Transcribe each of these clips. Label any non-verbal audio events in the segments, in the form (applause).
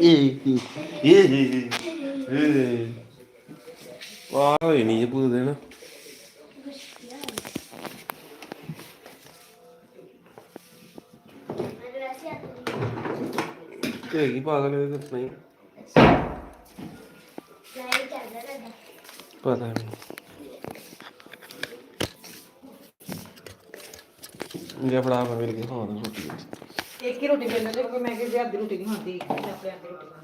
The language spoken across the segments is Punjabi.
ਇਹ ਇਹ ਵਾਹ ਹੋਈ ਨਹੀਂ। ਪੂਰੇ ਦਿਨ ਤੇ ਕੀ ਪਾਗਲ ਹੈ ਕਿ ਨਹੀਂ ਪਤਾ ਨਹੀਂ ਜੇ ਫੜਾ ਪਰ ਮਿਲ ਕੇ ਖਾਵਾਂ ਰੋਟੀ ਇੱਕ ਹੀ ਰੋਟੀ ਮਿਲਣਾ ਜੇ ਕਿਉਂਕਿ ਮੈਂ ਕਿਸੇ ਦੀ ਰੋਟੀ ਨਹੀਂ ਖਾਂਦੀ ਮੈਂ ਆਪਣੇ ਅੱਧੀ ਰੋਟੀ। ਖਾਂਦੀ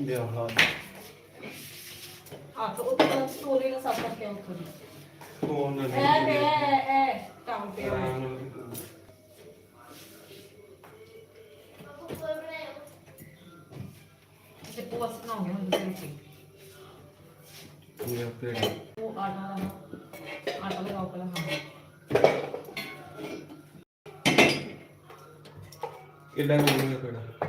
ਵਿਆਹ ਆਹ ਤਾਂ ਉਹ ਤਾਂ ਸਟੋਰੀ ਨਾਲ ਸਭ ਕਰਕੇ ਉੱਥੋਂ ਦੀ ਫੋਨ ਐ ਤੇ ਐ ਐ ਕੰਮ ਪਿਆ ਹੋਇਆ। ਤੇ ਪੋਸ ਬਣਾਉਂਗੇ ਹੁਣ ਰੋਟੀ ਇਹ ਆਪੇ ਉਹ ਆਟਾ ਲਾਓ ਆਟਾ ਲਗਾਓ ਪਹਿਲਾਂ ਹਾਂ ਕਿੱਡਾ ਮਿਲੂਗਾ ਕਿਹੜਾ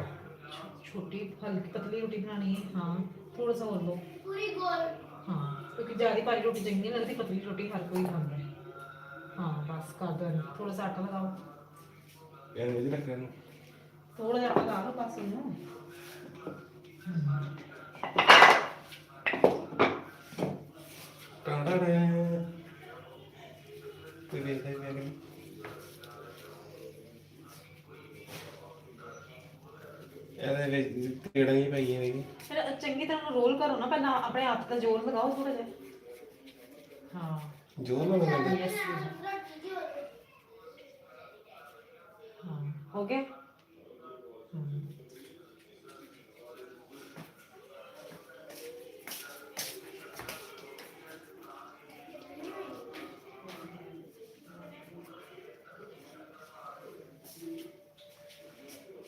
ਛੋਟੀ ਹਲਕੀ ਪਤਲੀ ਰੋਟੀ ਬਣਾਣੀ ਹੈ ਹਾਂ ਥੋੜਾ ਸਾ ਹੋਰ ਲਓ। ਪੂਰੀ ਗੋਲ। ਹਾਂ ਕਿਉਂਕਿ ਜ਼ਿਆਦਾ ਭਾਰੀ ਰੋਟੀ ਚੰਗੀ ਨਹੀਂ ਲੱਗਦੀ ਪਤਲੀ ਰੋਟੀ ਹਰ ਕੋਈ ਖਾਂਦਾ ਹੈ। ਹਾਂ ਬਸ ਕਰ ਦੋ ਥੋੜਾ ਸਾ ਆਟਾ ਲਗਾਓ। ਇਹ ਨਹੀਂ ਰੱਖਿਆ ਨੂੰ ਥੋੜਾ ਜਿਹਾ ਆਟਾ ਲਾ ਲਓ ਪਾਸੇ ਨੂੰ ਟਾਂਡਾ ਰੇ ਕੋਈ ਵੇਖਦਾ ਹੀ ਵਿੱਚ ਕਿਹੜਾ ਹੀ ਪਈਆਂ ਨੇ ਫਿਰ ਚੰਗੀ ਤਰ੍ਹਾਂ ਰੋਲ ਕਰੋ ਨਾ ਪਹਿਲਾਂ ਆਪਣੇ ਹੱਥ ਤੇ ਜ਼ੋਰ ਲਗਾਓ ਥੋੜਾ ਜਿਹਾ। ਹਾਂ। ਜੋਰ ਨਾਲ ਲਗਾਉਂਦੇ ਯੈਸ ਹਾਂ। ਹੋ ਗਿਆ।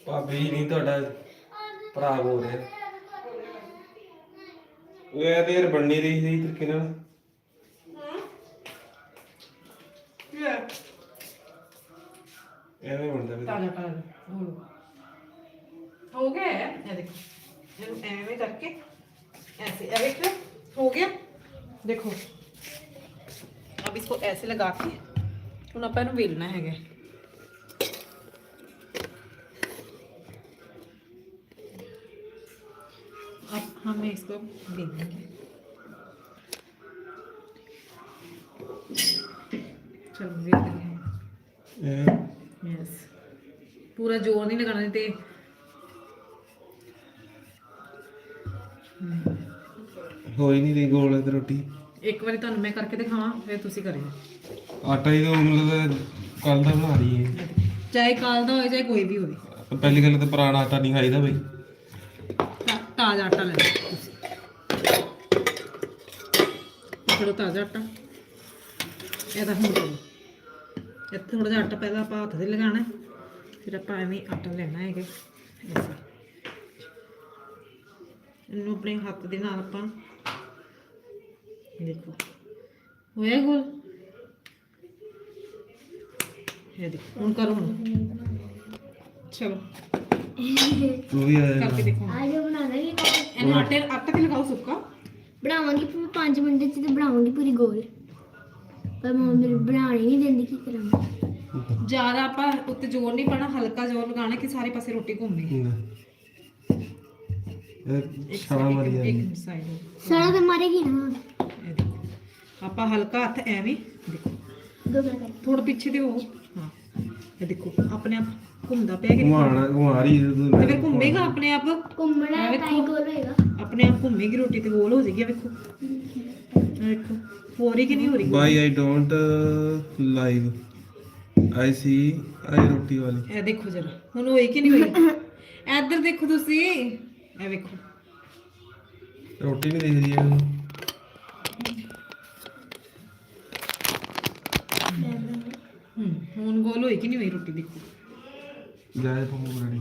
ਭਾਬੀ ਨਹੀਂ ਤੁਹਾਡਾ ਭਰਾ ਬੋਲ ਰਿਹਾ ਇਹ ਤੇ ਯਾਰ ਬਣਨੀ ਰਹੀ ਸੀ ਤਰੀਕੇ ਨਾਲ ਐਵੇਂ ਬਣਦਾ ਵੀ ਤਾਜ਼ਾ ਤਾਜ਼ਾ ਬੋਲੋ ਹੋ ਗਿਆ ਹੈ? ਇਹ ਦੇਖੋ ਇਹਨੂੰ ਐਵੇਂ ਕਰਕੇ ऐसे अब एक हो गया देखो अब इसको ऐसे लगा के ਹੁਣ ਆਪਾਂ ਇਹਨੂੰ ਵੇਲਣਾ अब हम इसको बेलेंगे चलो बेल रहे हैं ਇਹ यस पूरा जोर नहीं लगाना ते ਹੋਈ ਨਹੀਂ ਰਹੀ ਗੋਲ ਤੇ ਰੋਟੀ ਇੱਕ ਵਾਰੀ ਤੁਹਾਨੂੰ ਮੈਂ ਕਰਕੇ ਦਿਖਾਵਾਂ ਫਿਰ ਤੁਸੀਂ ਕਰਿਓ ਆਟਾ ਹੀ ਤਾਂ ਮਤਲਬ ਕੱਲ ਦਾ ਬਣਾ ਰਹੀ ਹੈ ਚਾਹੇ ਕਾਲ ਦਾ ਹੋਵੇ ਚਾਹੇ ਕੋਈ ਵੀ ਹੋਵੇ ਪਹਿਲੀ ਗੱਲ ਤਾਂ ਪੁਰਾਣਾ ਆਟਾ ਨਹੀਂ ਖਾਈਦਾ ਬਈ ਤਾ- ਤਾਜ਼ਾ ਆਟਾ ਲੈਣਾ ਤੁਸੀਂ। ਚਲੋ ਤਾਜ਼ਾ ਆਟਾ। ਇਹਦਾ ਹੁਣ ਕਰੋ ਥੋੜਾ ਜਿਹਾ ਆਟਾ ਪਹਿਲਾਂ ਆਪਾਂ ਹੱਥ ਤੇ ਲਗਾਉਣਾ ਫਿਰ ਆਪਾਂ ਐਵੇਂ ਆਟਾ ਲੈਣਾ ਹੈਗਾ। ਇਹਨੂੰ ਆਪਣੇ ਹੱਥ ਦੇ ਨਾਲ ਆਪਾਂ ਦੇਖੋ। ਹੋਇਆ ਗੋਲ? ਇਹ ਦੇਖੋ। ਹੁਣ ਕਰੋ ਚਲੋ। ਤੂੰ ਵੀ ਆ ਜਾ ਕਰਕੇ ਦੇਖੋ। ਆ ਜੋ ਬਣਾ ਦਾਂਗੇ ਇਹਨੂੰ ਆਟੇ ਆਟਾ ਤੇ ਲਗਾਓ ਸੁੱਕਾ? ਬਣਾਵਾਂਗੀ ਪੂਰੀ 5 ਮਿੰਟ ਚ ਤੇ ਬਣਾਵਾਂਗੀ ਪੂਰੀ ਗੋਲ। ਪਰ ਮੰਮਾ ਮੇਰੇ ਬਣਾਉਣੀ ਨਹੀਂ ਦਿੰਦੀ ਕੀ ਕਰਾਂ ਜ਼ਿਆਦਾ ਆਪਾਂ ਉੱਤੇ ਜ਼ੋਰ ਨਹੀਂ ਪਾਣਾ ਹਲਕਾ ਜ਼ੋਰ ਲਗਾਉਣਾ ਕਿ ਸਾਰੇ ਪਾਸੇ ਰੋਟੀ ਘੁੰਮੇ। ਹੂੰ। ਇਹ ਛਾਲਾ ਮਾਰੀ ਜਾਂਦੀ ਇੱਕ ਸਾਈਡ ਸਾਰਾ ਤੇ ਮਾਰੇਗੀ ਨਾ। ਇਹ ਦੇਖੋ। ਆਪਾਂ ਹਲਕਾ ਹੱਥ ਐਵੇਂ ਦੇਖੋ। ਦੋ ਮਿੰਟ। ਕਰ ਥੋੜਾ ਪਿੱਛੇ ਦੇ ਉਹ ਹਾਂ। ਇਹ ਦੇਖੋ ਆਪਣੇ ਆਪ ਘੁੰਮਦਾ ਪਿਆ ਕਿ ਨਹੀਂ ਘੁਮਾਣਾ ਘੁਮਾ ਰਹੀ ਹੈ ਤੂੰ ਤੇ ਫਿਰ ਘੁੰਮੇਗਾ ਆਪਣੇ ਆਪ? ਘੁੰਮਣਾ ਇਹ ਵੇਖੋ। ਟਾਈ ਗੋਲ ਹੋਏਗਾ। ਆਪਣੇ ਆਪ ਘੁੰਮੇਗੀ ਰੋਟੀ ਤੇ ਗੋਲ ਹੋ ਜਾਏਗੀ ਇਹ ਵੇਖੋ। ਇਹ ਵੇਖੋ। ਹੋ ਰਹੀ ਕਿ ਨਹੀਂ ਹੋ ਰਹੀ? ਬਾਈ ਆਈ ਡੋਂਟ ਲਾਈਵ ਆਈ ਸੀ ਆਈ ਰੋਟੀ ਵਾਲੀ। ਇਹ ਦੇਖੋ ਜਰਾ। ਹੁਣ ਹੋਈ ਕਿ ਨਹੀਂ ਹੋਈ? ਇੱਧਰ ਦੇਖੋ ਤੁਸੀਂ। ਇਹ ਵੇਖੋ। ਰੋਟੀ ਨਹੀਂ ਦਿਖ ਰਹੀ ਹੈ ਮੈਨੂੰ। ਹੂੰ ਹੁਣ ਗੋਲ ਹੋਈ ਕਿ ਨਹੀਂ ਹੋਈ ਰੋਟੀ ਦੇਖੋ? ਜਾਏ ਪੰਮੂ ਰੈਡੀ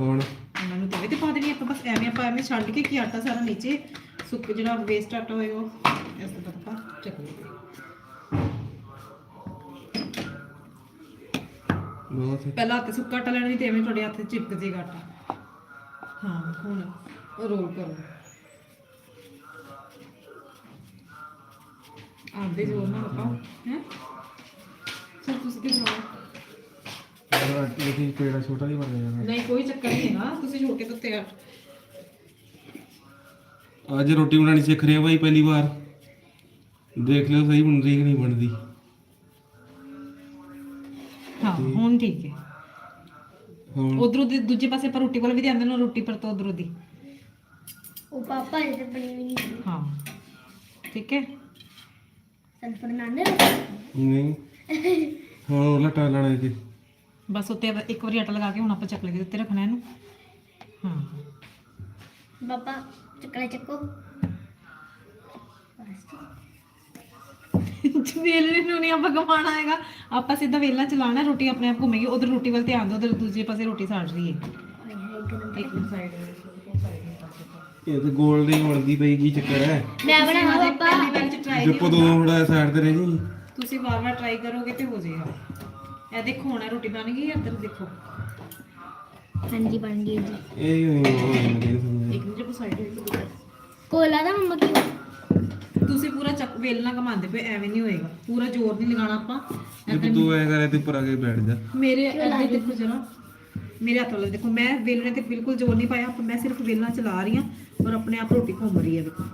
ਹੁਣ? ਉਹਨਾਂ ਨੂੰ ਤਵੇ ਤੇ ਪਾ ਦੇਣੀ ਆਪਾਂ ਬਸ ਐਵੇਂ ਆਪਾਂ ਐਵੇਂ ਛੱਡ ਕੇ ਕਿ ਆਟਾ ਸਾਰਾ ਨੀਚੇ ਸੁੱਕ ਜਿਹੜਾ ਵੇਸਟ ਆਟਾ ਹੋਏਗਾ ਉਹ। ਇਸ ਤੋਂ ਆਪਾਂ ਚੱਕ ਲਈਏ ਬਹੁਤ ਪਹਿਲਾਂ ਹੱਥ ਸੁੱਕਾ ਆਟਾ ਲੈਣਾ ਨਹੀਂ ਤੇ ਐਵੇਂ ਤੁਹਾਡੇ ਹੱਥ ਚਿਪਕ ਜੇਗਾ ਆਟਾ। ਹਾਂ ਹੁਣ ਰੋਲ ਕਰੋ। ਆਂਦੇ ਜੋ ਨਾ ਆਪਾਂ ਹੈ? ਚਲ ਤੁਸੀਂ ਕੀ ਲੇਕਿਨ ਪੇੜਾ ਛੋਟਾ ਨਹੀਂ ਬਣ ਜਾਣਾ ਨਹੀਂ ਕੋਈ ਚੱਕਰ ਨਹੀਂ ਹੈਗਾ। ਤੁਸੀਂ ਛੋੜ ਕੇ ਤਾਂ ਤਿਆਰ ਅੱਜ ਰੋਟੀ ਬਣਾਉਣੀ ਸਿੱਖ ਰਹੇ ਆ ਭਾਈ ਪਹਿਲੀ ਵਾਰ। ਦੇਖ ਲਿਓ ਸਹੀ ਬਣ ਰਹੀ ਕਿ ਨਹੀਂ ਬਣਦੀ। ਹਾਂ ਹੁਣ ਠੀਕ ਹੈ। ਹੁਣ ਉਧਰੋਂ ਦੀ ਦੂਜੇ ਪਾਸੇ ਆਪਾਂ ਰੋਟੀ ਵਾਲਾ ਵੀ ਧਿਆਨ ਦੇਣਾ ਰੋਟੀ ਪਰ ਤੋਂ ਉਧਰੋਂ ਦੀ। ਉਹ ਪਾਪਾ ਇਹ ਤੇ ਬਣੀ ਵੀ ਨਹੀਂ। ਹਾਂ ਠੀਕ ਹੈ। ਸੰਤ ਬਣਾਉਂਦੇ ਨਹੀਂ। (laughs) ਹੁਣ ਉਹ ਲਟਾ ਲੈਣਾ ਇਹ। ਬਸ ਉੱਤੇ ਇੱਕ ਵਾਰੀ ਆਟਾ ਲਗਾ ਕੇ ਹੁਣ ਆਪਾਂ ਚੱਕਲੇ ਦੇ ਉੱਤੇ ਰੱਖਣਾ ਇਹਨੂੰ। ਹਾਂ ਪਾਪਾ ਚੱਕਲੇ ਚੱਕੋ। ਨੂੰ ਨਹੀਂ ਆਪਾਂ ਕਮਾਣਾ ਹੈਗਾ। ਆਪਾਂ ਸਿੱਧਾ ਵੇਲਣਾ ਚਲਾਣਾ ਰੋਟੀ ਆਪਣੇ ਆਪ ਘੁੰਮੇਗੀ ਉਧਰ ਰੋਟੀ ਵੱਲ ਧਿਆਨ ਦਿਓ ਉਧਰ ਦੂਜੇ ਪਾਸੇ ਰੋਟੀ ਸਾੜ ਰਹੀ ਹੈ। ਇੱਕ ਸਾਈਡ ਇਹ ਤੇ ਗੋਲ ਨਹੀਂ ਬਣਦੀ ਪਈ ਕੀ ਚੱਕਰ ਹੈ? ਮੈਂ ਬਣਾਵਾਂ ਪਾਪਾ ਪਹਿਲੀ ਵਾਰ ਚ ਟਰਾਈ ਥੋੜਾ ਸਾਈਡ ਤੇ ਰਹਿ ਜੀ ਤੁਸੀਂ ਵਾਰ-ਵਾਰ ਟਰਾਈ ਕਰੋਗੇ ਤੇ ਹੋ ਜਾਏਗਾ। ਇਹ ਦੇਖੋ ਹੁਣ ਇਹ ਰੋਟੀ ਬਣ ਗਈ ਹੈ, ਇੱਧਰ ਦੇਖੋ। ਹਾਂਜੀ ਬਣ ਗਈ ਜੀ। ਇਹ ਹੀ ਹੋਈ ਉਹ ਨਹੀਂ ਸਮਝ ਇੱਕ ਮਿੰਟ ਸਾਈਡ ਹੋਈ ਕੋਲਾ ਦਾ ਮੰਮਾ ਕੀ ਤੁਸੀਂ ਪੂਰਾ ਚੱਕ ਵੇਲਣਾ ਘਮਾਉਂਦੇ ਪਏ ਐਵੇਂ ਨਹੀਂ ਹੋਏਗਾ। ਪੂਰਾ ਜ਼ੋਰ ਨਹੀਂ ਲਗਾਉਣਾ ਆਪਾਂ। ਜੇ ਤੂੰ ਐ ਕਰੇ ਤੇ ਉੱਪਰ ਆ ਕੇ ਬੈਠ ਜਾ। ਮੇਰੇ ਅੱਗੇ ਦੇਖੋ ਜਰਾ। ਮੇਰੇ ਹੱਥ ਵਾਲੇ ਦੇਖੋ ਮੈਂ ਵੇਲਣੇ ਤੇ ਬਿਲਕੁਲ ਜ਼ੋਰ ਨਹੀਂ ਪਾਇਆ ਮੈਂ ਸਿਰਫ ਵੇਲਣਾ ਚਲਾ ਰਹੀ ਹਾਂ ਔਰ ਆਪਣੇ ਆਪ ਰੋਟੀ ਘੁੰਮ ਰਹੀ ਹੈ ਦੇਖੋ।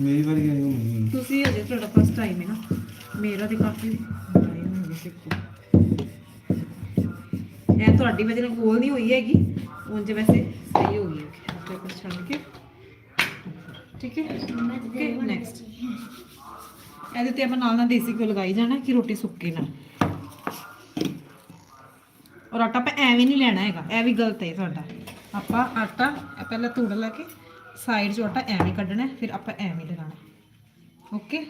ਮੇਰੀ ਵਾਰੀ ਆਈ ਹੋਣੀ। ਤੁਸੀਂ ਅਜੇ ਤੁਹਾਡਾ ਫਸਟ ਟਾਈਮ ਹੈ ਨਾ। ਮੇਰਾ ਤੇ ਕਾਫੀ ਟਾਈਮ ਹੋ ਗਿਆ ਦੇਖੋ। ਇਹ ਤੁਹਾਡੀ ਵਜ੍ਹਾ ਨਾਲ ਗੋਲ ਨਹੀਂ ਹੋਈ ਹੈਗੀ। ਉਂਝ ਵੈਸੇ ਸਹੀ ਹੋ ਗਈ ਆਪਣੇ ਕੋਲ ਛੱਡ ਕੇ। ਠੀਕ ਹੈ? ਓਕੇ ਨੈਕਸਟ ਇਹਦੇ ਤੇ ਆਪਾਂ ਨਾਲ ਨਾਲ ਦੇਸੀ ਘਿਓ ਲਗਾਈ ਜਾਣਾ ਕਿ ਰੋਟੀ ਸੁੱਕੇ ਨਾ ਔਰ ਆਟਾ ਆਪਾਂ ਐਵੇਂ ਨਹੀਂ ਲੈਣਾ ਹੈਗਾ। ਇਹ ਵੀ ਗਲਤ ਹੈ ਤੁਹਾਡਾ ਆਪਾਂ ਆਟਾ ਪਹਿਲਾਂ ਧੂੜ ਲਾ ਕੇ ਸਾਈਡ 'ਚ ਆਟਾ ਐਵੇਂ ਕੱਢਣਾ ਫਿਰ ਆਪਾਂ ਐਵੇਂ ਲਗਾਉਣਾ ਓਕੇ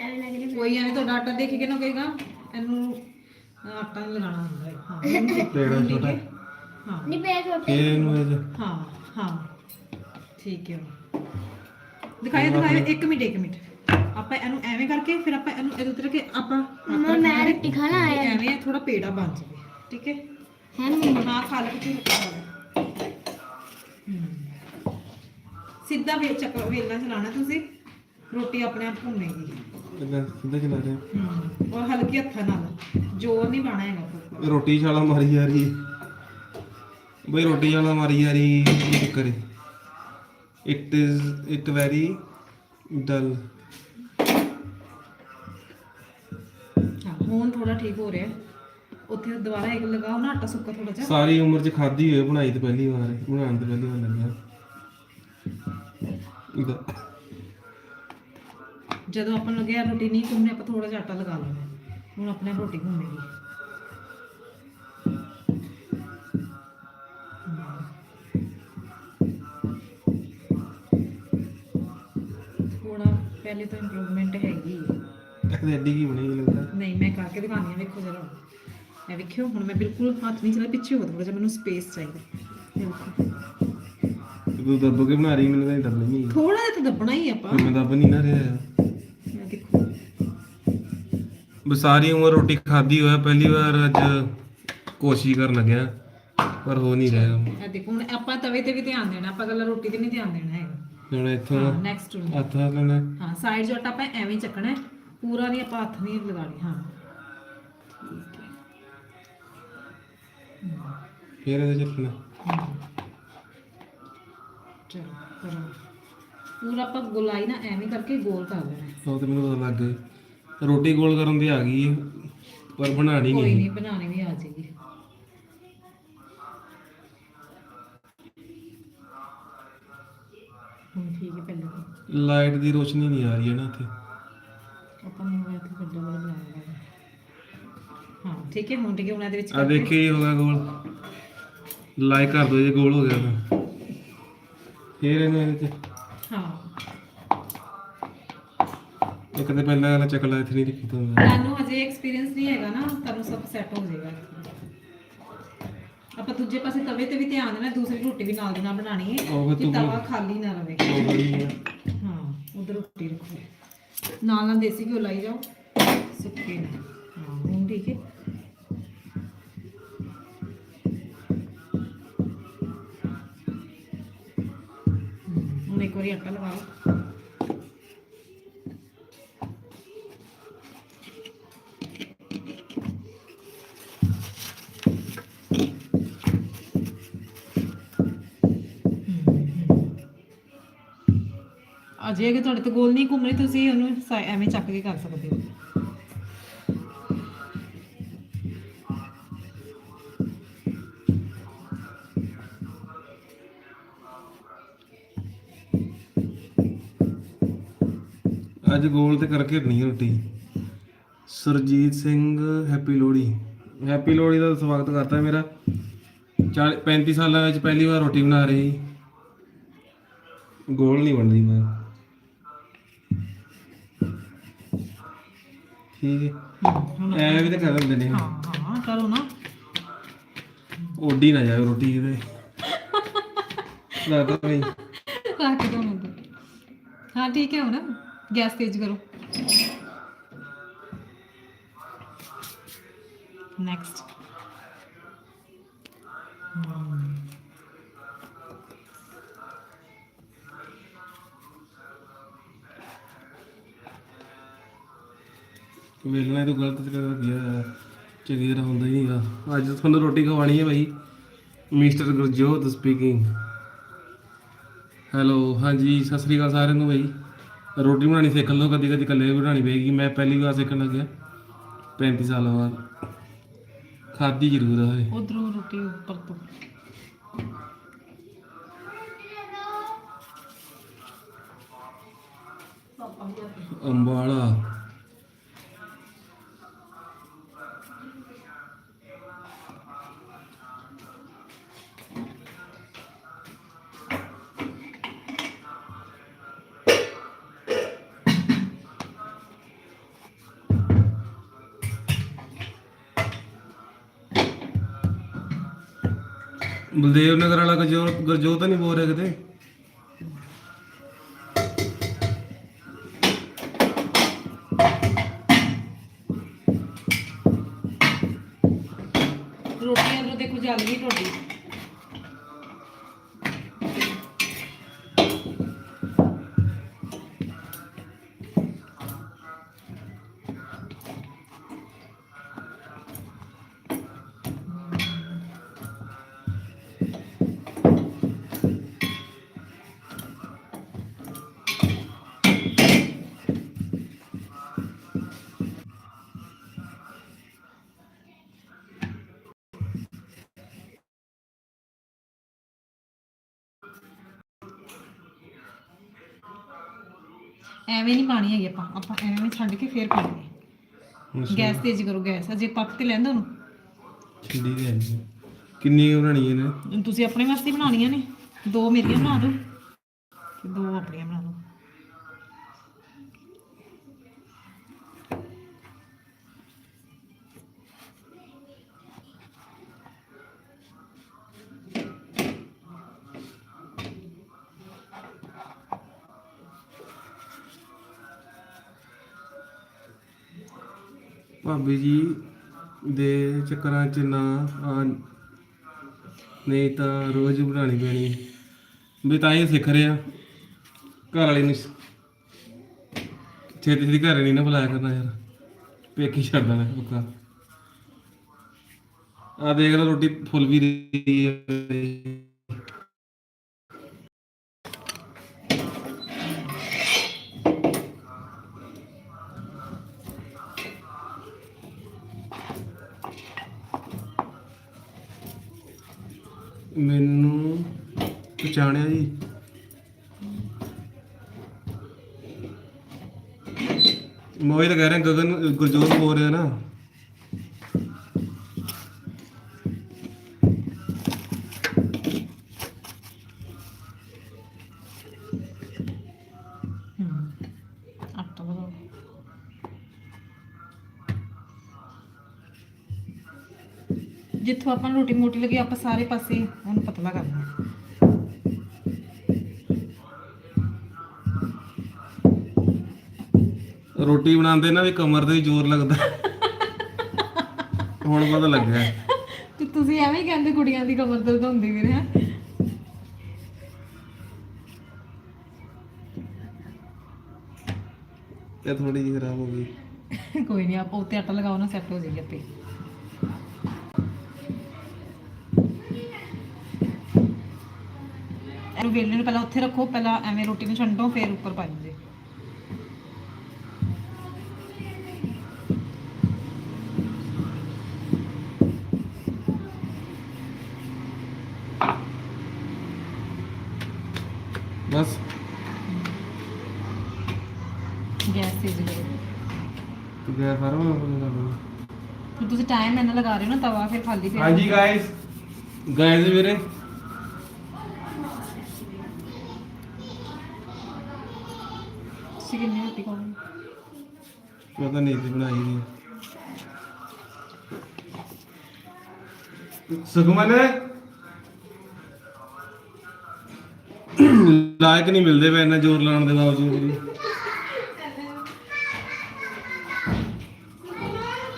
ਐਵੇਂ ਲੱਗ ਰਿਹਾ ਕੋਈ ਐਵੇਂ ਤੁਹਾਡਾ ਆਟਾ ਦੇਖ ਕੇ ਨਾ ਕਹੇਗਾ ਇਹਨੂੰ ਆਟਾ ਨਹੀਂ ਲਗਾਉਣਾ ਹੁੰਦਾ ਹੈ। ਹਾਂ। ਇਹਨੂੰ ਠੀਕ- ਪੇੜਾ ਛੋਟਾ। ਹਾਂ। ਨਹੀਂ ਪਿਆ ਛੋਟੇ। ਫੇਰ ਇਹਨੂੰ ਇਹ 'ਚ ਹਾਂ ਹਾਂ। ਠੀਕ ਹੈ। ਦਿਖਾਇਓ ਦਿਖਾਇਓ। ਇੱਕ ਮਿੰਟ ਇੱਕ ਮਿੰਟ। ਆਪਾਂ ਇਹਨੂੰ ਐਵੇਂ ਕਰਕੇ ਫਿਰ ਆਪਾਂ ਇਹਨੂੰ ਇਹਦੇ ਉੱਤੇ ਰੱਖ ਕੇ ਆਪਾਂ ਮੰਮਾ ਮੈਂ ਰੋਟੀ ਖਾਣਾ ਇਹ ਆਇਆ ਐਵੇਂ ਥੋੜਾ ਪੇੜਾ ਬਣ ਜਾਵੇ। ਠੀਕ ਹੈ? ਹੈ ਮੰਮਾ। ਹਾਂ ਖਾ ਲੈ ਤੁਸੀਂ ਰੋਟੀ ਖਾ ਹਮ। ਸਿੱਧਾ ਵੇ ਚੱਕਰ ਵੇਲਣਾ ਚਲਾਣਾ ਤੁਸੀਂ। ਰੋਟੀ ਆਪਣੇ ਆਪ ਘੁੰਮੇਗੀ ਇਹਦਾ ਸਿੱਧਾ ਚਲਾ ਰਿਹਾ? ਹਮ। ਔਰ ਹਲਕੇ ਹੱਥਾਂ ਨਾਲ। ਜ਼ੋਰ ਨਹੀਂ ਪਾਣਾ ਹੈਗਾ ਉੱਪਰ। ਰੋਟੀ ਛਾਲਾ ਮਾਰੀ ਜਾ ਰਹੀ ਹੈ। ਬਈ ਰੋਟੀ ਛਾਲਾ ਮਾਰੀ ਜਾ ਰਹੀ ਕੀ ਕਰੇ it is it very dull ਹਾਂ ਹੁਣ ਥੋੜਾ ਠੀਕ ਹੋ ਰਿਹਾ ਹੈ। ਉੱਥੇ ਦੁਬਾਰਾ ਇੱਕ ਲਗਾਓ ਨਾ ਆਟਾ ਸੁੱਕਾ ਥੋੜਾ ਜਿਹਾ। ਸਾਰੀ ਉਮਰ ਚ ਖਾਧੀ ਹੋਏ ਬਣਾਈ ਤੇ ਪਹਿਲੀ ਵਾਰ ਹੈ, ਬਣਾਉਣ ਤੇ ਪਹਿਲੀ ਵਾਰ ਲੱਗਿਆ ਇਹਦਾ ਜਦੋਂ ਆਪਾਂ ਨੂੰ ਲੱਗਿਆ ਰੋਟੀ ਨਹੀਂ ਘੁੰਮਣੀ ਆਪਾਂ ਥੋੜਾ ਜਿਹਾ ਆਟਾ ਲਗਾ ਲੈਣਾ ਹੁਣ ਆਪਣੇ ਆਪ ਰੋਟੀ ਘੁੰਮੇਗੀ ਥੋੜਾ ਪਹਿਲੇ ਤੋਂ ਇੰਪਰੂਵਮੈਂਟ ਹੈਗੀ। ਇਹ ਐਡੀ ਕੀ ਬਣੀ ਲੱਗਦਾ। ਨਹੀਂ ਮੈਂ ਕਰਕੇ ਦਿਖਾਉਂਦੀ ਹਾਂ ਵੇਖੋ ਜਰਾ। ਇਹ ਵੇਖਿਓ ਹੁਣ ਮੈਂ ਬਿਲਕੁਲ ਹੱਥ ਨਹੀਂ ਚਲਾ ਪਿੱਛੇ ਹੋ ਥੋੜਾ ਜਿਹਾ ਮੈਨੂੰ ਸਪੇਸ ਚਾਹੀਦਾ। ਤੂੰ ਦੱਬ ਕੇ ਬਣਾ ਰਹੀ ਮੈਨੂੰ ਤਾਂ ਦੱਬ ਨਹੀਂ। ਥੋੜਾ ਜਿਹਾ ਤਾਂ ਦੱਬਣਾ ਹੀ ਆਪਾਂ। ਮੈਂ ਦੱਬ ਨਹੀਂ ਨਾ ਰਿਹਾ। ਬਸ ਸਾਰੀ ਉਮਰ ਰੋਟੀ ਖਾਧੀ ਹੋਇਆ ਪਹਿਲੀ ਵਾਰ ਅੱਜ ਕੋਸ਼ਿਸ਼ ਕਰਨ ਲੱਗਿਆ ਪਰ ਹੋ ਨਹੀਂ ਰਿਹਾ। ਇਹ ਦੇਖੋ ਹੁਣ ਆਪਾਂ ਤਵੇ ਤੇ ਵੀ ਧਿਆਨ ਦੇਣਾ ਆਪਾਂ ਗੱਲਾਂ ਰੋਟੀ ਤੇ ਨਹੀਂ ਧਿਆਨ ਦੇਣਾ ਹੈਗਾ। ਹੁਣ ਇੱਥੋਂ ਹਾਂ ਨੈਕਸਟ ਹੱਥ ਨਾਲ ਲੈਣਾ। ਹਾਂ ਸਾਈਡ ਜੋ ਆਟਾ ਆਪਾਂ ਐਵੇਂ ਹੀ ਚੱਕਣਾ ਹੈ ਪੂਰਾ ਨਹੀਂ ਆਪਾਂ ਹੱਥ ਨਹੀਂ ਲਗਾਣੀ ਹਾਂ ਹੈ। ਫਿਰ ਇਹਦੇ ਚੱਕਣਾ। ਚਲੋ ਕਰੋ ਪੂਰਾ ਆਪਾਂ ਗੁਲਾਈ ਨਾ ਐਵੇਂ ਕਰਕੇ ਗੋਲ ਕਰ ਲੈਣਾ। ਹੈ। ਉਹ ਤੇ ਮੈਨੂੰ ਪਤਾ ਲੱਗ ਗਿਆ। ਰੋਟੀ ਗੋਲ ਕਰਨ ਦੀ ਆ ਗਈ ਪਰ ਬਣਾਣੀ ਕੋਈ ਨਹੀਂ। ਨਹੀਂ ਬਣਾਉਣੀ ਵੀ ਆ ਜਾਏਗੀ। ਹੁਣ ਠੀਕ ਹੈ ਪਹਿਲਾਂ ਲਾਈਟ ਦੀ ਰੋਸ਼ਨੀ ਨਹੀਂ ਆ ਰਹੀ ਹੈ ਨਾ ਇੱਥੇ। ਆਪਾਂ ਨੂੰ ਇੱਥੇ ਵੱਡਾ ਵਾਲਾ ਬਣਾਉਣਾ ਹਾਂ। ਠੀਕ ਹੈ ਹੁਣ ਠੀਕ ਹੈ ਹੁਣ ਇਹਦੇ ਵਿੱਚ ਆ ਦੇਖੇ ਇਹ ਹੋ ਗਿਆ ਗੋਲ। ਲਾਈਕ ਕਰ ਦੋ ਜੇ ਗੋਲ ਹੋ ਗਿਆ ਤਾਂ। ਫਿਰ ਇਹਨੂੰ ਇਹਦੇ ਚ। ਹਾਂ। ਇੱਕ ਤੇ ਪਹਿਲਾਂ ਵਾਲਾ ਚੱਕਲਾ ਇੱਥੇ ਨਹੀਂ ਰੱਖੀ ਹੁੰਦਾ ਤੁਹਾਨੂੰ ਹਜੇ ਐਕਸਪੀਰੀਅੰਸ ਨਹੀਂ ਹੈਗਾ ਨਾ ਤੁਹਾਨੂੰ ਸਭ ਸੈੱਟ ਹੋ ਜਾਏਗਾ ਆਪਾਂ ਦੂਜੇ ਪਾਸੇ ਤਵੇ ਤੇ ਵੀ ਧਿਆਨ ਦੇਣਾ ਦੂਸਰੀ ਰੋਟੀ ਵੀ ਨਾਲ ਦੀ ਨਾਲ ਬਣਾਣੀ ਹੈ ਉਹ ਕਿ ਤੂੰ ਤਵਾ ਖਾਲੀ ਨਾ ਰਵੇ। ਉਹ ਵਾਲੀ ਹੈ। ਹਾਂ। ਉਧਰ ਰੋਟੀ ਰੱਖੋ। ਨਾਲ ਨਾਲ ਦੇਸੀ ਘਿਓ ਲਾਈ ਜਾਓ। ਸੁੱਕੇ ਨਾ। ਹਾਂ ਹੁਣ ਠੀਕ ਹੈ। ਹੁਣ ਇੱਕ ਵਾਰੀ ਆਟਾ ਲਗਾ ਲਓ। ਅਜੇ ਕਿ ਤੁਹਾਡੇ ਤੋਂ ਗੋਲ ਨਹੀਂ ਰਹੀ ਤੁਸੀਂ ਉਹਨੂੰ ਸਾ- ਐਵੇਂ ਚੱਕ ਕੇ ਕਰ ਸਕਦੇ ਹੋ। ਅੱਜ ਗੋਲ ਤੇ ਕਰਕੇ ਨਹੀਂ ਰੋਟੀ। ਸਰਜੀਤ ਸਿੰਘ, ਹੈਪੀ ਲੋਹੜੀ। ਹੈਪੀ ਲੋਹੜੀ ਦਾ ਸਵਾਗਤ ਕਰਦਾ ਮੇਰਾ। 40 35 ਸਾਲਾਂ ਵਿੱਚ ਪਹਿਲੀ ਵਾਰ ਰੋਟੀ ਬਣਾ ਰਹੀ। ਗੋਲ ਨਹੀਂ ਬਣਦੀ ਮੈਂ। ਠੀਕ ਹੈ। ਐਵੇਂ ਵੀ ਤਾਂ ਕਰ ਦਿੰਦੇ ਨੇ। ਹਾਂ ਹਾਂ ਕਰੋ ਨਾ। ਓਡੀ ਨਾ ਜਾਵੇ ਰੋਟੀ ਇਹਦੇ ਨਾ ਤਾਂ ਨਹੀਂ ਰੱਖ ਦੋ ਉੱਧਰ। ਹਾਂ ਠੀਕ ਹੈ ਹੁਣ। ਗੈਸ ਤੇਜ਼ ਕਰੋ। ਨੈਕਸਟ ਵੇਲਣਾ ਤੋਂ ਗਲਤ ਕਰ ਗਿਆ ਚੰਗੀ ਤਰ੍ਹਾਂ ਹੁੰਦਾ ਹੀ ਨਹੀਂਗਾ ਅੱਜ ਤੁਹਾਨੂੰ ਰੋਟੀ ਖਵਾਣੀ ਹੈ ਭਾਈ ਮਿਸਟਰ ਗੁਰਜੋਤ ਸਪੀਕਿੰਗ ਹੈਲੋ ਹਾਂਜੀ ਸਤਿ ਸ੍ਰੀ ਅਕਾਲ ਸਾਰਿਆਂ ਨੂੰ ਭਾਈ ਰੋਟੀ ਬਣਾਉਣੀ ਸਿੱਖ ਲਓ ਕਦੀ ਕਦੀ ਇਕੱਲੇ ਵੀ ਬਣਾਉਣੀ ਪਏਗੀ। ਮੈਂ ਪਹਿਲੀ ਵਾਰ ਸਿੱਖਣ ਲੱਗਿਆ। 35 ਸਾਲਾਂ ਬਾਅਦ। ਖਾਦੀ ਜ਼ਰੂਰ ਹੈ ਉਧਰੋਂ ਰੋਟੀ ਉੱਪਰ ਤੋਂ। ਅੰਬਾਲਾ। ਬਲਦੇਵ ਨਗਰ ਵਾਲਾ ਗੁਰਜੋਤ ਗੁਰਜੋਤ ਨਹੀਂ ਬੋਲ ਰਿਹਾ ਕਿਤੇ? ਰੋਟੀ ਅੰਦਰੋਂ ਦੇਖੋ ਜਲ ਗਈ ਐਵੇਂ ਨਹੀਂ ਪਾਣੀ ਹੈਗੀ ਆਪਾਂ। ਆਪਾਂ ਐਵੇਂ ਛੱਡ ਕੇ ਫੇਰ ਪਾਣੀ ਹੈ। ਗੈਸ ਤੇਜ਼ ਕਰੋ ਗੈਸ। ਅਜੇ ਪੱਕ ਤੇ ਲੈਂਦਾ ਉਹਨੂੰ। ਦੇ ਆਈ ਕਿੰਨੀ ਕੁ ਬਣਾਉਣੀ ਇਹਨੇ? ਹੁਣ ਤੁਸੀਂ ਆਪਣੇ ਵਾਸਤੇ ਹੀ ਬਣਾਉਣੀਆਂ ਨੇ। ਦੋ ਮੇਰੀਆਂ ਬਣਾ ਦਿਓ। ਤੇ ਦੋ ਆਪਣੀਆਂ ਬਣਾ ਦਿਓ। ਭਾਬੀ ਜੀ ਦੇ ਚੱਕਰਾਂ 'ਚ ਨਾ ਆ, ਨਹੀਂ ਤਾਂ ਰੋਜ਼ ਬਣਾਉਣੀ ਪੈਣੀ ਵੀ ਤਾਂ ਹੀ ਸਿੱਖ ਰਿਹਾ ਘਰ ਵਾਲੇ ਨੂੰ ਛੇਤੀ ਛੇਤੀ ਘਰੇ ਨਹੀਂ ਨਾ ਬੁਲਾਇਆ ਕਰਨਾ ਯਾਰ। ਪੇਕੀ ਛੱਡ ਦੇਣਾ ਪੱਕਾ। ਆ ਦੇਖ ਲਓ ਰੋਟੀ ਫੁੱਲ ਵੀ ਰਹੀ ਹੈ ਮੈਨੂੰ ਪਛਾਣਿਆ ਜੀ। ਮੋਹਿਤ ਕਹਿ ਰਿਹਾ ਗਗਨ, ਗੁਰਜੋਤ ਬੋਲ ਰਿਹਾ ਨਾ। ਜਿੱਥੋਂ ਆਪਾਂ ਨੂੰ ਰੋਟੀ ਮੋਟੀ ਲੱਗੀ, ਆਪਾਂ ਸਾਰੇ ਪਾਸੇ ਉਹਨੂੰ ਪਤਲਾ ਕਰਨਾ। ਰੋਟੀ ਬਣਾਉਂਦੇ ਨਾ ਵੀ ਕਮਰ ਤੇ ਵੀ ਜ਼ੋਰ ਲੱਗਦਾ। ਹੁਣ ਪਤਾ ਲੱਗਿਆ। ਤੇ ਤੁਸੀਂ ਐਵੇਂ ਹੀ ਕਹਿੰਦੇ ਕੁੜੀਆਂ ਦੀ ਕਮਰ ਦਰਦ ਹੁੰਦੀ ਵੀਰੇ ਹੈ? ਇਹ ਥੋੜੀ ਜਿਹੀ ਖਰਾਬ ਹੋ ਗਈ। ਕੋਈ ਨਹੀਂ ਆਪਾਂ ਉੱਤੇ ਆਟਾ ਲਗਾਓ ਨਾ ਸੈੱਟ ਹੋ ਜਾਏਗੀ ਆਪੇ। ਇਹਨੂੰ ਵੇਲਣੇ ਨੂੰ ਪਹਿਲਾਂ ਉੱਥੇ ਰੱਖੋ ਪਹਿਲਾਂ ਐਵੇਂ ਰੋਟੀ ਨੂੰ ਛੰਡੋ ਫਿਰ ਉੱਪਰ ਪਾ ਦਿੰਦੇ ਬਸ ਗੈਸ ਤੇਜ਼ ਕਰੋ ਤੂੰ ਗਿਆ ਫਰਮ ਫਿਰ ਤੁਸੀਂ ਟਾਈਮ ਇਹਨਾਂ ਲਗਾ ਰਹੇ ਹੋ ਨਾ ਤਵਾ ਫਿਰ ਖਾਲੀ ਫਿਰ ਹਾਂਜੀ ਗਾਇਸ ਗਾਇਸ ਵੀਰੇ। ਤੁਸੀਂ ਕਿੰਨੀ ਰੋਟੀ ਖਾਓਗੇ? ਪਤਾ ਨਹੀਂ ਸੀ ਬਣਾਈ ਦੀ ਸੁਖਮਨ। ਲਾਇਕ ਨਹੀਂ ਮਿਲਦੇ ਪਏ ਇੰਨਾ ਜ਼ੋਰ ਲਾਉਣ ਦੇ ਬਾਵਜੂਦ ਵੀ।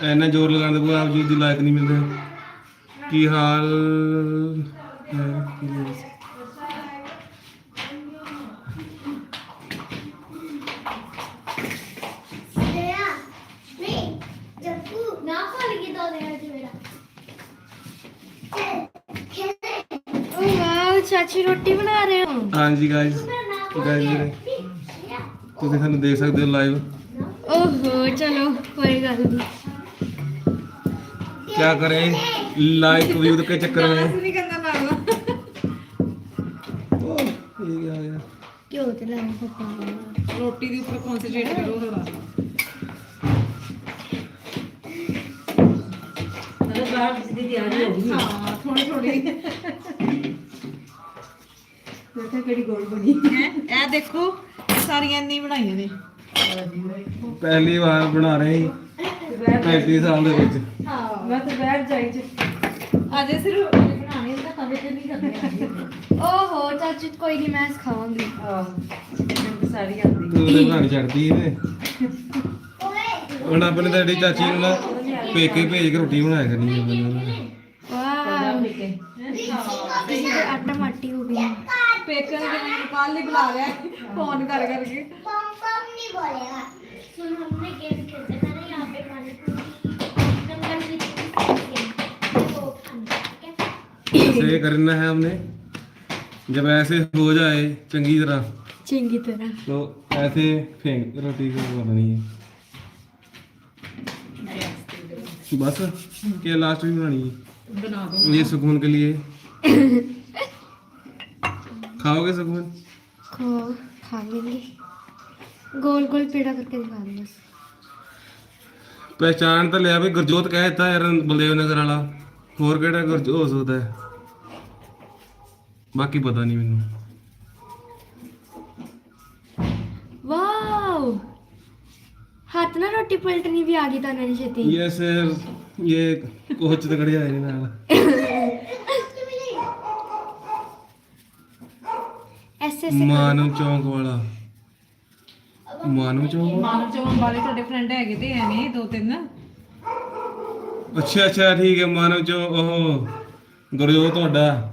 ਇੰਨਾ ਜ਼ੋਰ ਲਗਾਉਣ ਦੇ ਬਾਵਜੂਦ ਵੀ ਲਾਇਕ ਨਹੀਂ ਮਿਲਦੇ। ਕੀ ਹਾਲ? ਹੈ ਕੀ ਨਹੀਂ ਜੱਪੂ ਨਾ ਦੋ ਦੇ ਮੇਰਾ ਚਾਚੀ ਰੋਟੀ ਬਣਾ ਰਹੇ ਹੋ? ਹਾਂਜੀ ਗਾਇਸ ਤੁਸੀਂ ਸਾਨੂੰ ਦੇਖ ਸਕਦੇ ਹੋ ਲਾਈਵ ਓਹੋ ਚਲੋ ਕੋਈ ਗੱਲ ਨਹੀਂ क्या करें लाइक व्यू के चक्कर में ਨਹੀਂ ਕਰਨਾ ਲੱਗਦਾ ओह, ये क्या आ गया ਕਿਉਂ ਤੇ ਲੈ ਪਪਾ ਰੋਟੀ ਦੇ ਉੱਪਰ ਕਨਸੈਂਟਰੇਟ ਕਰੋ ਥੋੜਾ ਹਾਂ ਥੋੜੀ ਥੋੜੀ ਦੇਖੋ ਕਿਹੜੀ ਗੋਲ ਬਣੀ ਹੈ ਇਹ ਦੇਖੋ ਇਹ ਸਾਰੀਆਂ ਇੰਨੀ ਬਣਾਈਆਂ ਨੇ पहली बार बना रहे हैं पैंतीस साल ਦੇ ਵਿੱਚ ਹਾਂ ਮੈਂ ਤਾਂ ਬੈਠ ਜਾਈ ਚ ਅਜੇ ਸਿਰਫ ਬਣਾਣੇ ਤਾਂ ਕਵੇ ਤੇ ਨਹੀਂ ਕਰਨੇ ਓਹੋ ਚਾਚੀ ਕੋਈ ਨਹੀਂ ਮੈਂ ਸਿਖਾਵਾਂਗੀ। ਆਹ ਮੈਨੂੰ ਸਾਰੀ ਆਉਂਦੀ। ਤੂੰ ਤੇ ਘਰ ਚੜਦੀ ਏ ਹੁਣ ਆਪਣੇ ਤੁਹਾਡੀ ਚਾਚੀ ਨੂੰ ਨਾ ਪੇਕੇ ਭੇਜ ਕੇ ਰੋਟੀ ਬਣਾਇਆ ਕਰਨੀ ਹੈ ਉਹਨਾਂ ਨੇ। ਵਾਹ ਪੇਕੇ। ਇਹਦੀ ਤਾਂ ਆਟਾ ਮਾਟੀ ਹੋ ਗਈ। ਪੇਕੇ ਨੇ ਮੈਨੂੰ ਕੱਲ ਹੀ ਬੁਲਾ ਲਿਆ। ਫੋਨ ਕਰ ਕਰਕੇ। ਪਮ ਪਮ ਨਹੀਂ ਬੋਲੇਗਾ ਸੁਣ ਹਮਨੇ ਗੇਮ खेला ऐसे करना है हमने जब ऐसे हो जाए चंगी तरह चंगी तरह तो ऐसे फेंक रोटी को बनानी है बस क्या लास्ट भी बनानी है ਬਣਾ ਦੋ ये सुकून के लिए खाओगे सुकून खो खा लेंगे गोल गोल पेड़ा करके दिखा दो बस ਪਹਿਚਾਣ ਤਾਂ ਲਿਆ ਵੀ ਗੁਰਜੋਤ ਕਹਿ ਦਿੱਤਾ ਯਾਰ ਬਲਦੇਵ ਨਗਰ ਵਾਲਾ ਹੋਰ ਕਿਹੜਾ ਗੁਰਜੋਤ ਹੋ ਸਕਦਾ ਹੈ ਬਾਕੀ ਪਤਾ ਨਹੀਂ ਮੈਨੂੰ। ਵਾਓ! ਹੱਥ ਨਾਲ ਰੋਟੀ ਪਲਟਣੀ ਵੀ ਆ ਗਈ ਤਾਂ ਨਹੀਂ ਛੇਤੀ। ਯੈਸ ਇਹ ਕੋਚ ਤਗੜਿਆ ਹੈ ਨਾਲ। ਐਸ ਐਸ ਮਾਨਵ ਚੌਂਕ ਵਾਲਾ। ਮਾਨਵ ਚੌਂਕ ਮਾਨਵ ਚੌਂਕ ਵਾਲੇ ਤੁਹਾਡੇ ਫਰੈਂਡ ਹੈਗੇ ਤੇ ਹੈ ਨੇ ਦੋ ਤਿੰਨ। ਅੱਛਾ ਅੱਛਾ ਠੀਕ ਹੈ ਮਾਨਵ ਚੌਂਕ ਉਹ ਗੁਰਜੋਤ ਤੁਹਾਡਾ।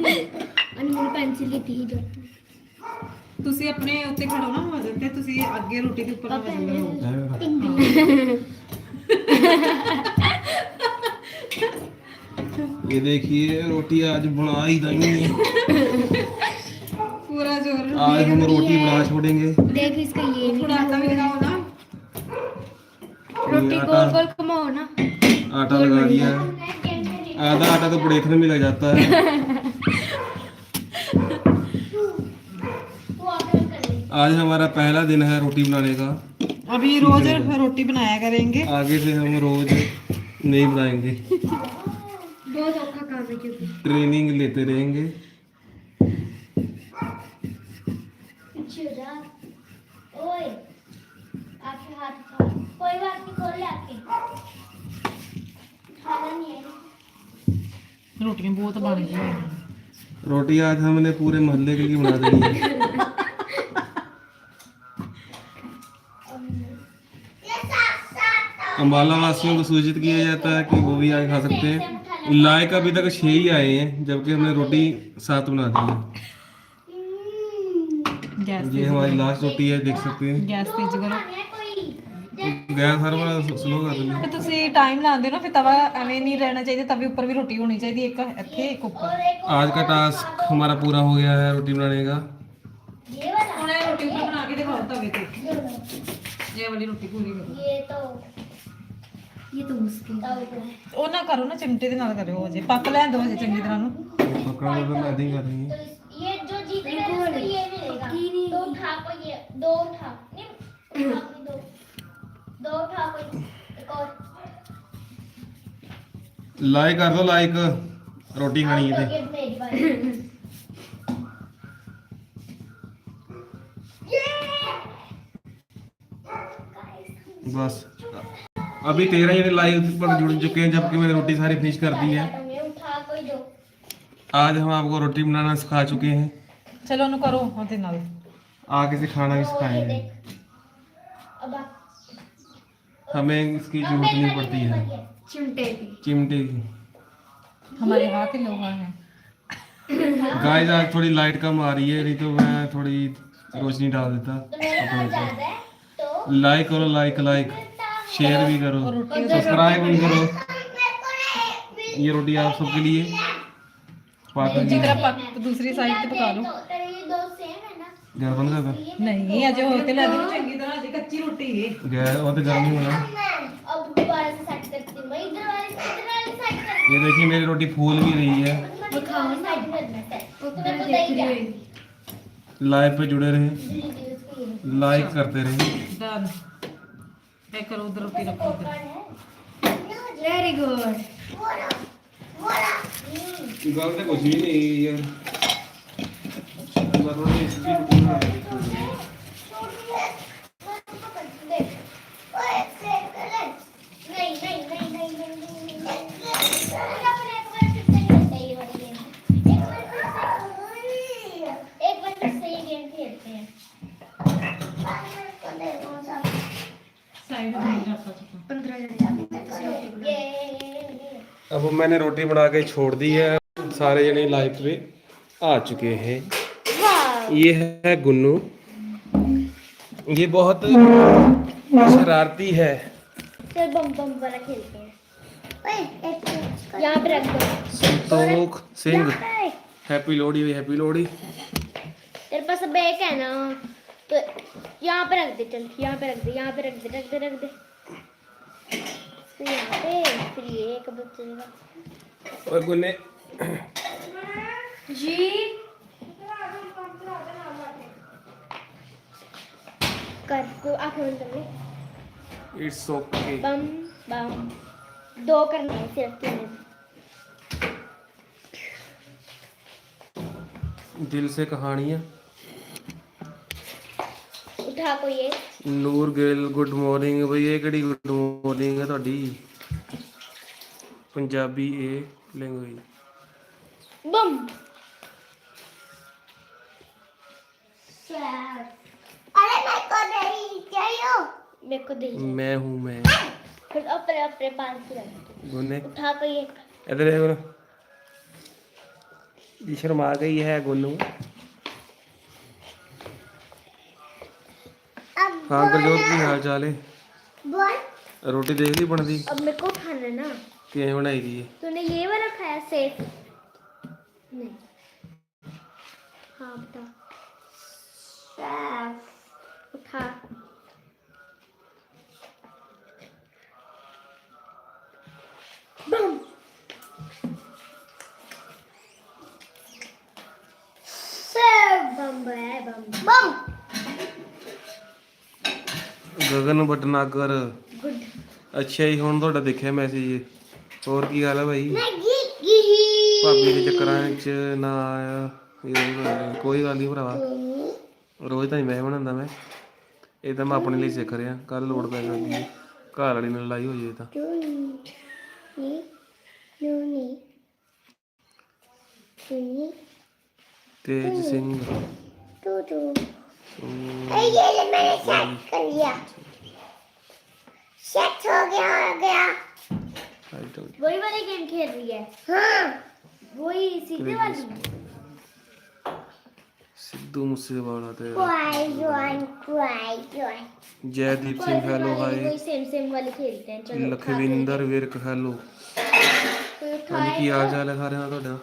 अनमोल पेंसिल ली थी जोत ਤੁਸੀਂ ਆਪਣੇ ਉੱਤੇ ਖੜੋ ਨਾ ਵਜ਼ਨ ਤੇ ਤੁਸੀਂ ਅੱਗੇ ਰੋਟੀ ਦੇ ਉੱਪਰ ਨਾ ਵਜ਼ਨ ਕਰੋ ये देखिए रोटी आज बना ही देंगे ਪੂਰਾ ਜ਼ੋਰ आज हम रोटी बना छोड़ेंगे देख इसका ये नहीं ਥੋੜਾ ਆਟਾ ਵੀ ਲਗਾਓ ਨਾ रोटी आटा गोल गोल घुमाओ ना आटा लगा दिया है आधा आटा तो बड़ेखने में लग जाता है आज हमारा पहला दिन है रोटी बनाने का। अभी रोज रोटी बनाया करेंगे। आगे से हम रोज नहीं बनाएँगे। बहुत काम है क्योंकि। ट्रेनिंग लेते रहेंगे। ओए रोटियाँ बहुत बन गई रोटी आज हमने पूरे मोहल्ले के लिए बना दी है। (laughs) अम्बाला वासियों को सूचित किया जाता है कि वो भी आज खा सकते हैं लायक अभी तक छह ही आए हैं जबकि हमने रोटी सात बना दी है ਗੈਸ ये हमारी लास्ट रोटी है देख सकते हैं ਗੈਸ ਤੇਜ਼ ਕਰੋ गैस हर बार स्लो कर देंगे ਤੇ ਤੁਸੀਂ ਟਾਈਮ ਲਾਉਂਦੇ ਹੋ ਨਾ ਫਿਰ ਤਵਾ ਐਵੇਂ ਨਹੀਂ ਰਹਿਣਾ ਚਾਹੀਦਾ ਤਵੇ ਉੱਪਰ ਵੀ ਰੋਟੀ ਹੋਣੀ ਚਾਹੀਦੀ ਇੱਕ ਇੱਥੇ ਇੱਕ ਉੱਪਰ आज का टास्क हमारा पूरा हो गया है रोटी बनाने का ये वाला ਹੁਣ ਇਹ ਰੋਟੀ ਉੱਪਰ ਬਣਾ ਕੇ ਦਿਖਾਓ ਤਵੇ ਤੇ ਇਹ ਵਾਲੀ ਰੋਟੀ ਪੂਰੀ ਕਰੋ ये तो ये तो मुश्किल है ਉਹ ਨਾ ਕਰੋ ਨਾ ਚਿਮਟੇ ਦੇ ਨਾਲ ਕਰਿਓ ਜੇ ਪੱਕ ਲੈਣ ਦਿਓ ਜੇ ਚੰਗੀ तरह ਨੂੰ पकड़ा तो मैं नहीं कर रही है तो ये जो जीतेगा उसको ये मिलेगा दो उठा को ये दो उठा नहीं उठा को दो दो उठा को एक और लाइक कर दो लाइक रोटी खानी है तो ये मेरी बारी बस अभी तेरह जने लाइव पर जुड़ चुके हैं जबकि मैंने रोटी सारी फिनिश कर दी है ये उठा कोई दो आज हम आपको रोटी बनाना सिखा चुके हैं ਚਲੋ ਉਹਨੂੰ ਕਰੋ ਉਹਦੇ ਨਾਲ आगे से खाना भी और ये सिखाएंगे देख अब आप- हमें इसकी जरूरत नहीं पड़ती है चिमटे की चिमटे की हमारे हाथ के लोग हैं गाइस आज थोड़ी लाइट कम आ रही है नहीं तो मैं थोड़ी रोशनी डाल देता तो मेरे पास ज्यादा है तो लाइक करो लाइक लाइक शेयर भी करो सब्सक्राइब भी करो। ये रोटी आप सबके लिए। दूसरी साइड पे पका लो। घर बंद कर नहीं अजय होते ला दी चंगी तरह अजय कच्ची रोटी है। गैर वो तो गर्म ही होना। अब दोबारा से सेट करती हूँ मैं इधर वाली इधर वाली साइड कर ये देखिए मेरी रोटी फूल भी रही है। दिखाओ साइड में लाइव पे जुड़े रहे। लाइक करते रहे। है करो उधर रोटी रखो उधर वेरी गुड गल तो कुछ भी नहीं यार मैंने रोटी बना के छोड़ दी है। सारे जने लाइव पे आ चुके हैं। ये है गुन्नू। ये बहुत शरारती है। चल बम बम वाला खेलते हैं। यहाँ पे रख दो। संतोख सिंह। हैप्पी लोहड़ी हैप्पी लोहड़ी तेरे पास अब एक है ना तो यहाँ पे रख दे चल यहाँ पे रख दे यहाँ पे रख दे रख दे रख दे। फिर यहाँ पे। फिर ये एक बचेगा और गुन्ने जी कर को आंखें बंद कर ले इट्स ओके बम बम दो करने हैं सिर्फ तीन दिल से कहानियाँ उठा को ये ਨੂਰ ਗਿੱਲ ਗੁੱਡ ਮਾਰਨਿੰਗ ਬਈ ਇਹ ਕਿਹੜੀ ਗੁੱਡ ਮਾਰਨਿੰਗ ਹੈ ਤੁਹਾਡੀ ਪੰਜਾਬੀ ਇਹ ਲੈਂਗੁਏਜ बम अरे मैं को नहीं चाहिए मेरे को दे ਮੈਂ ਹੂੰ ਮੈਂ फिर अपने अपने पास ही रख ਗੋਨੇ उठा कर ये ਇਧਰ ਦੇਖ ਗੁੰਨੂ ਜੀ ਸ਼ਰਮਾ ਗਈ ਹੈ ਗੋਨੂ अब ਹਾਂ ਗੁਰਜੋਤ ਕੀ ਹਾਲ ਚਾਲ ਹੈ बोल ਰੋਟੀ ਦੇਖ ਲਈ ਬਣਦੀ अब मेरे को खाना है ना ਕਿਵੇਂ ਬਣਾਈ ਦੀ ਹੈ तूने ये वाला खाया सेफ नहीं हाँ बता उठा बम बम है बम बम ਗਗਨ ਨੂੰ ਬਟਨਾ ਕਰ गुड ਅੱਛਾ ਜੀ ਹੁਣ ਤੁਹਾਡਾ ਦੇਖਿਆ ਮੈਸੇਜ ਹੋਰ ਕੀ ਹਾਲ ਆ ਭਾਈ? ਭਾਬੀ ਦੇ ਚੱਕਰਾਂ ਵਿੱਚ ਨਾ ਆਇਆ ਇਹ ਕੋਈ ਗੱਲ ਨਹੀਂ ਭਰਾਵਾ। ਰੋਜ਼ ਤਾਂ ਹੀ ਮੈਂ ਬਣਾਉਂਦਾ ਮੈਂ। ਇਹ ਤਾਂ ਮੈਂ ਆਪਣੇ ਲਈ ਸਿੱਖ ਰਿਹਾ। ਕੱਲ ਲੋੜ ਪੈ ਜਾਂਦੀ ਹੈ। ਘਰ ਵਾਲੀ ਨਾਲ ਲੜਾਈ ਹੋ ਜੇ ਤਾਂ। ਤੇਜ ਸਿੰਘ ਤੂੰ ਤੂੰ ਇਹ ਇਹ ਮੇਰੇ ਸਾਥ ਕਰ ਗਿਆ ਸੈਟ ਹੋ ਗਿਆ ਗਿਆ। वही वाली गेम खेल रही है हाँ वही सीधे वाली ਸਿੱਧੂ ਮੂਸੇਵਾਲਾ ਤੇ Kwai join Kwai join Jaideep Singh hello hi वही सेम सेम वाली खेलते हैं चलो ਲਖਵਿੰਦਰ ਵਿਰਕ ਹੈਲੋ कोई ਹਾਂਜੀ उठाए ਕੀ ਹਾਲ ਚਾਲ ਹੈ ਸਾਰਿਆਂ ਦਾ ਤੁਹਾਡਾ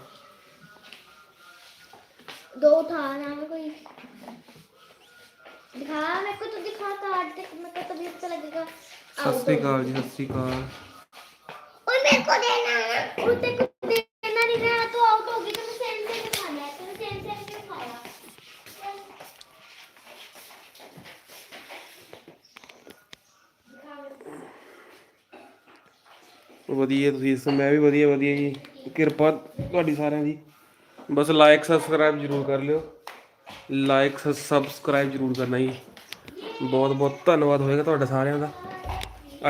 दो उठा ना में कोई दिखा मेरे को तो दिखा कार्ड तक मेरे को तभी अच्छा लगेगा ਸਤਿ ਸ੍ਰੀ ਅਕਾਲ ਜੀ ਸਤਿ ਵਧੀਆ ਤੁਸੀਂ ਇਸ ਮੈਂ ਵੀ ਵਧੀਆ ਵਧੀਆ ਜੀ। ਕਿਰਪਾ ਤੁਹਾਡੀ ਸਾਰਿਆਂ ਦੀ। ਬਸ ਲਾਈਕ ਸਬਸਕ੍ਰਾਈਬ ਜਰੂਰ ਕਰ ਲਿਓ। ਲਾਈਕ ਸਬਸਕ੍ਰਾਈਬ ਜਰੂਰ ਕਰਨਾ ਜੀ। ਬਹੁਤ ਬਹੁਤ ਧੰਨਵਾਦ ਹੋਏਗਾ ਤੁਹਾਡਾ ਸਾਰਿਆਂ ਦਾ।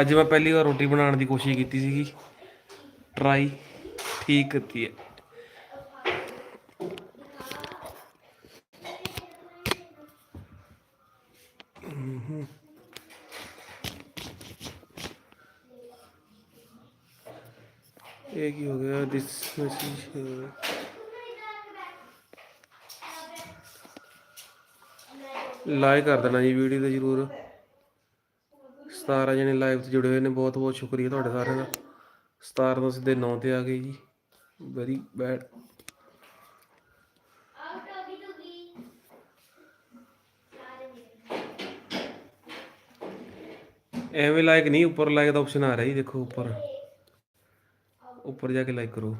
ਅੱਜ ਮੈਂ ਪਹਿਲੀ ਵਾਰ ਰੋਟੀ ਬਣਾਉਣ ਦੀ ਕੋਸ਼ਿਸ਼ ਕੀਤੀ ਸੀਗੀ। ਟਰਾਈ ਠੀਕ ਕੀਤੀ ਹੈ। ਇਹ ਕੀ ਹੋ ਗਿਆ? ਦਿਸ ਮੈਸੇਜ ਲਾਈਕ ਕਰ ਦੇਣਾ ਜੀ ਵੀਡੀਓ ਤੇ ਜਰੂਰ। 17 ਜਣੇ ਲਾਈਵ ਤੇ ਜੁੜੇ ਹੋਏ ਨੇ। ਬਹੁਤ ਬਹੁਤ ਸ਼ੁਕਰੀਆ ਤੁਹਾਡੇ ਸਾਰਿਆਂ ਦਾ। 17 ਤੋਂ ਸਿੱਧੇ 9 ਤੇ ਆ ਗਏ ਜੀ। ਵੈਰੀ ਬੈਡ ਐਵੇਂ ਲਾਈਕ ਨਹੀਂ, ਉੱਪਰ ਲਾਈਕ ਦਾ ਆਪਸ਼ਨ ਆ ਰਿਹਾ ਜੀ, ਦੇਖੋ ਉੱਪਰ। ਉੱਪਰ ਜਾ ਕੇ ਲਾਈਕ ਕਰੋ।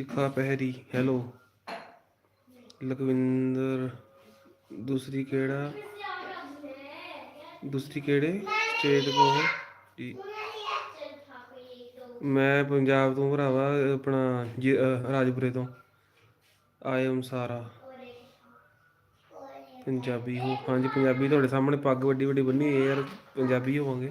ਸਿਖਾ ਪਹਿਰੀ ਹੈਲੋ ਲਖਵਿੰਦਰ, ਦੂਸਰੀ ਕਿਹੜਾ? ਦੂਸਰੀ ਕਿਹੜੇ? ਸਟੇਟ ਤੋਂ ਜੀ ਮੈਂ ਪੰਜਾਬ ਤੋਂ ਭਰਾਵਾ, ਆਪਣਾ ਜੀ- ਰਾਜਪੁਰੇ ਤੋਂ। ਆਏ ਹਮ ਸਾਰਾ ਪੰਜਾਬੀ ਹੋ ਹਾਂਜੀ, ਪੰਜਾਬੀ ਤੁਹਾਡੇ ਸਾਹਮਣੇ ਪੱਗ ਵੱਡੀ ਵੱਡੀ ਬੰਨੀ ਯਾਰ, ਪੰਜਾਬੀ ਹੋਵਾਂਗੇ।